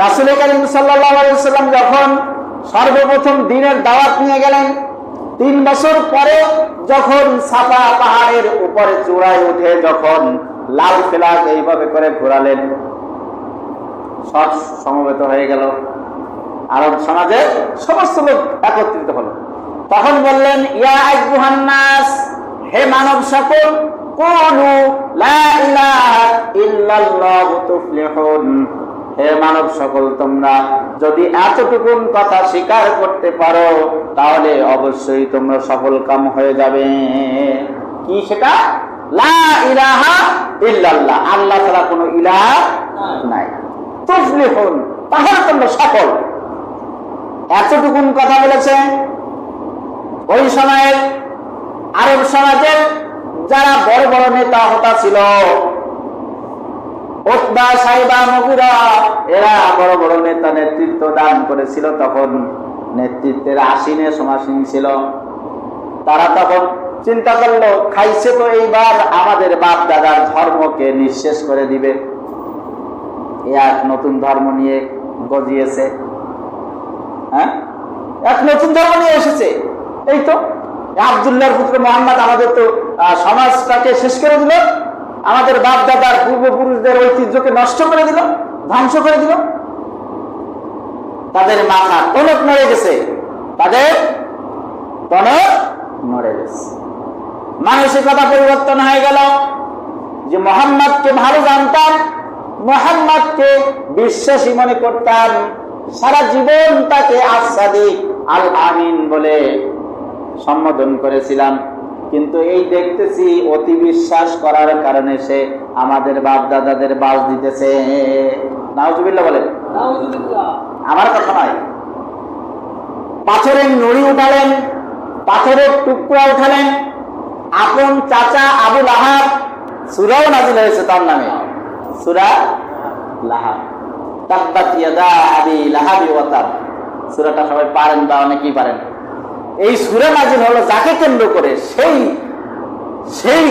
রাসুল করিম সাল্লাম যখন সর্বপ্রথম দিনের দাওয়াত নিয়ে গেলেন, তিন বছর পরে যখন সাফা পাহাড়ের উপরে চূড়ায় উঠে যখন লাল ফেলাক এইভাবে করে ঘোরালেন, সব সমবেত হয়ে গেল। আরব সমাজে সমস্ত লোক একত্রিত হলো। তখন বললেন, ইয়া আইয়ুহান্নাস হে মানব সকল তুফলিহুন। হে মানব সকল, তোমরা যদি এতটুকুন কথা স্বীকার করতে পারো, তাহলে অবশ্যই তোমরা সফল কাম হয়ে যাবে। কি সেটা? লা ইলাহা আল্লাহ ছাড়া কোনো ইলাহ নাই। তুফলিহুন তাহলে তোমরা সফল। এতটুকুন কথা বলেছে ওই সময়ের আরব সমাজের যারা বড় বড় নেতা হতা ছিল ওতবা সাহেবা মগুরা, এরা বড় বড় নেতা নেতৃত্ব দান করেছিল তখন। নেতৃত্বের আসীনে সমাসীন ছিল। তারা তখন চিন্তা করল, খাইছে তো এইবার আমাদের বাপ দাদার ধর্মকে নিঃশেষ করে দিবে। এ এক নতুন ধর্ম নিয়ে গজিয়েছে। হ্যাঁ? এক নতুন ধর্ম নিয়ে এসেছে। এই তো আবদুল্লাহর পুত্র মোহাম্মদ আমাদের তো সমাজটাকে শেষ করে দিল। আমাদের বাপ দাদার পূর্বপুরুষদের ঐতিহ্যকে নষ্ট করে দিল, ধ্বংস করে দিল। তাদের মাথা টনক নড়ে গেছে। তাদের টনক নড়ে গেছে। মানসিকতা পরিবর্তন হয়ে গেল যে মোহাম্মদকে ভালো জানতাম, মোহাম্মদকে বিশ্বাসী মনে করতাম, সারা জীবন তাকে আসাদি আল আমিন বলে সম্বোধন করেছিলাম। কিন্তু এই দেখতেছি অতি বিশ্বাস করার কারণে সে আমাদের বাপ দাদাদের বাস দিতেছে। বলে আমার কথা নয়। পাথরের নড়ি উঠালেন পাথরের টুকরা উঠালেন। আপন চাচা আবুল আহাব সুরাও নাজিল হয়েছে তার নামে। সুরা লাহাব। তাব্বাত ইয়াদা আবি লাহাবি ওয়া তাব। সূরাটা সবাই পারেন বা অনেকেই পারেন। এই সূরা নাজিল হলো, যাকে কেন্দ্র করে সেই সেই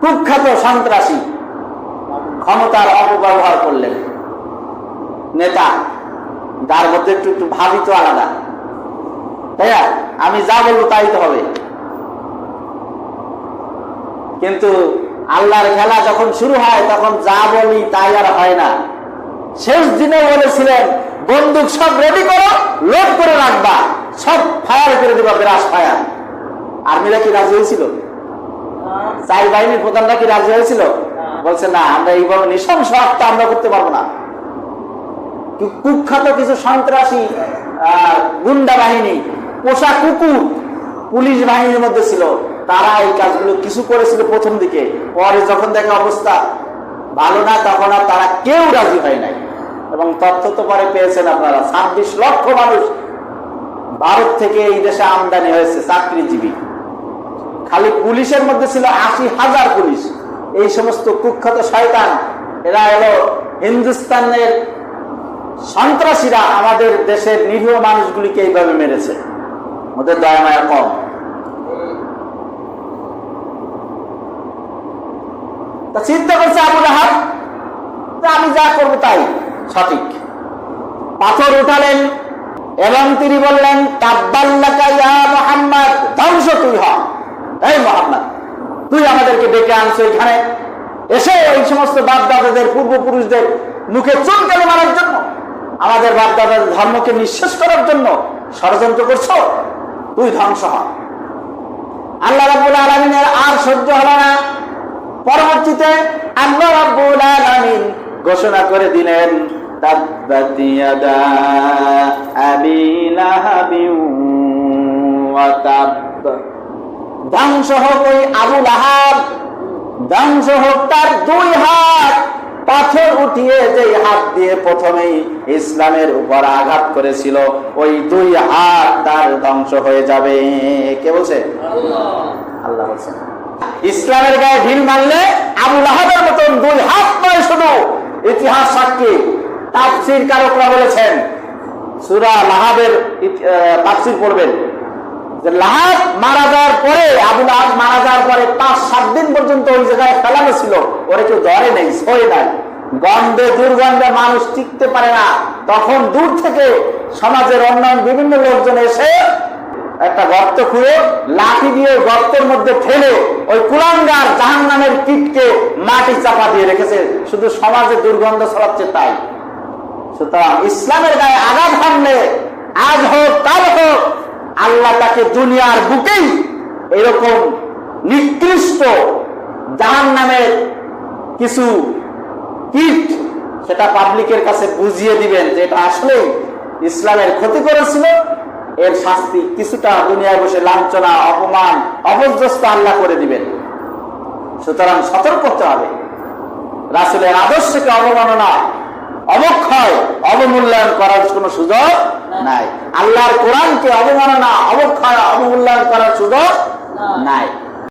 কুখ্যাত সন্ত্রাসী ক্ষমতার অপব্যবহার করলেন। নেতা, যার মধ্যে একটু একটু ভাবি তো আলাদা। তাই আমি যা বলব তাই তো হবে। কিন্তু আল্লাহর খেলা যখন শুরু হয়, তখন যা বলি তাই আর হয় না। শেষ দিনে বলেছিলেন, বন্দুক সব রেডি করো লোড করে রাখবা। সব ফায়ার করে দিবা বিরাস ফায়ার। আর্মিরা কি রাজি হয়েছিল? চাই বাহিনীর প্রধানরা কি রাজি হয়েছিল? বলছে না আমরা এই বড় নৃশংস হত্যা আমরা করতে পারব না। কুখ্যাত কিছু সন্ত্রাসী গুন্ডা বাহিনী পোষা কুকুর পুলিশ বাহিনীর মধ্যে ছিল। তারা এই কাজগুলো কিছু করেছিল প্রথম দিকে। পরে যখন দেখে অবস্থা ভালো না তখন আর তারা কেউ রাজি হয় নাই। এবং তথ্য তো পরে পেয়েছেন আপনারা। ছাব্বিশ লক্ষ মানুষ ভারত থেকে এই দেশে আমদানি হয়েছে চাকরিজীবী। খালি পুলিশের মধ্যে ছিল আশি হাজার পুলিশ। এই সমস্ত কুখ্যাত শয়তান, এরা এলো হিন্দুস্তানের সন্ত্রাসীরা আমাদের দেশের নিরীহ মানুষগুলিকে এইভাবে মেরেছে। ওদের দয়া মায়া কম। তা চিন্তা করছে আবু রাহাব আমি যা করব তাই, সঠিক। পাথর উঠালেন এবং তিনি বললেন ধ্বংস তুই হ। এই মোহাম্মদ, তুই আমাদেরকে ডেকে আনছো এখানে। এসে এই সমস্ত বাপ দাদাদের পূর্বপুরুষদের মুখে চুনকালি মারার জন্য, আমাদের বাপ দাদাদের ধর্মকে নিঃশেষ করার জন্য ষড়যন্ত্র করছ, তুই ধ্বংস হ। আল্লাহ রাব্বুল আলামিনের আর সহ্য হলো না। পরবর্তীতে আল্লাহ রাব্বুল আলামিন ঘোষণা করে দিলেন ইয়াদা আবি লাহাবিন ওয়া তাব ধ্বংস হোক ওই আবু লাহাব ধ্বংস হোক তার দুই হাত পাথর উঠিয়ে যে হাত দিয়ে প্রথমেই ইসলামের উপর আঘাত করেছিল ওই দুই হাত তার ধ্বংস হয়ে যাবে। কে বলছে? আল্লাহ। বলছেন ইসলামের গায়ে ঢিল মারলে আবু লাহাবের মতন দুই হাত নয় শুধু। ইতিহাস সাক্ষী তাফসির কারকরা বলেছেন সুরা লাহাবের তাফসির পড়বেন। যে লাহাব মারা যাওয়ার পরে, আবু লাহাব মারা যাওয়ার পরে পাঁচ, সাত দিন পর্যন্ত ওই জায়গায় ফেলানো ছিল। ওরা কেউ ধরে নেই, সয়ে নাই। গন্ধে, দুর্গন্ধে মানুষ টিকতে পারে না। তখন দূর থেকে সমাজের অন্যান্য বিভিন্ন লোকজন এসে একটা গর্ত খুঁড়ে, লাঠি দিয়ে গর্তের মধ্যে ফেলে ওই কুলাঙ্গার জাহান নামের কীটকে মাটি চাপা দিয়ে রেখেছে। শুধু সমাজে দুর্গন্ধ ছড়াচ্ছে তাই। সুতরাং ইসলামের গায়ে আঘাত হানলে, আজ হোক, কাল হোক, আল্লাহ তাকে দুনিয়ার বুকেই এরকম নিকৃষ্ট জাহান নামের কিছু কীট সেটা পাবলিকের কাছে বুঝিয়ে দিবেন যে এটা আসলে ইসলামের ক্ষতি করেছিল। এর শাস্তি কিছুটা দুনিয়ায় বসে লাঞ্ছনা, অপমান অপর্যস্ত আল্লাহ করে দিবেন। সুতরাং সতর্ক হতে হবে। রাসুলের আদর্শকে অবমাননা অবক্ষয় অবমূল্যায়ন করার কোনো সুযোগ নাই। আল্লাহর কোরআনকে অবমাননা অবক্ষয় অবমূল্যায়ন করার সুযোগ নাই।